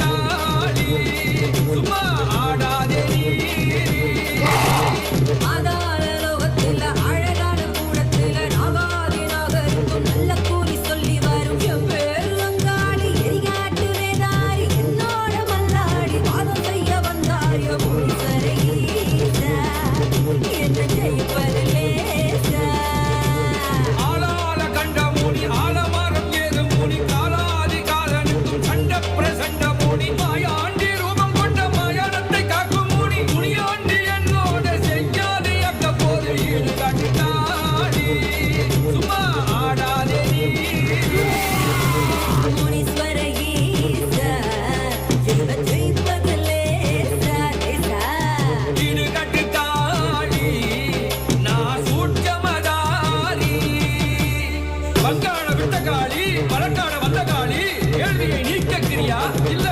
கொண்டாடி சும்மா வந்த காளி வழக்காட வந்த காளி கேள்வியை நீக்க கிரியா இல்ல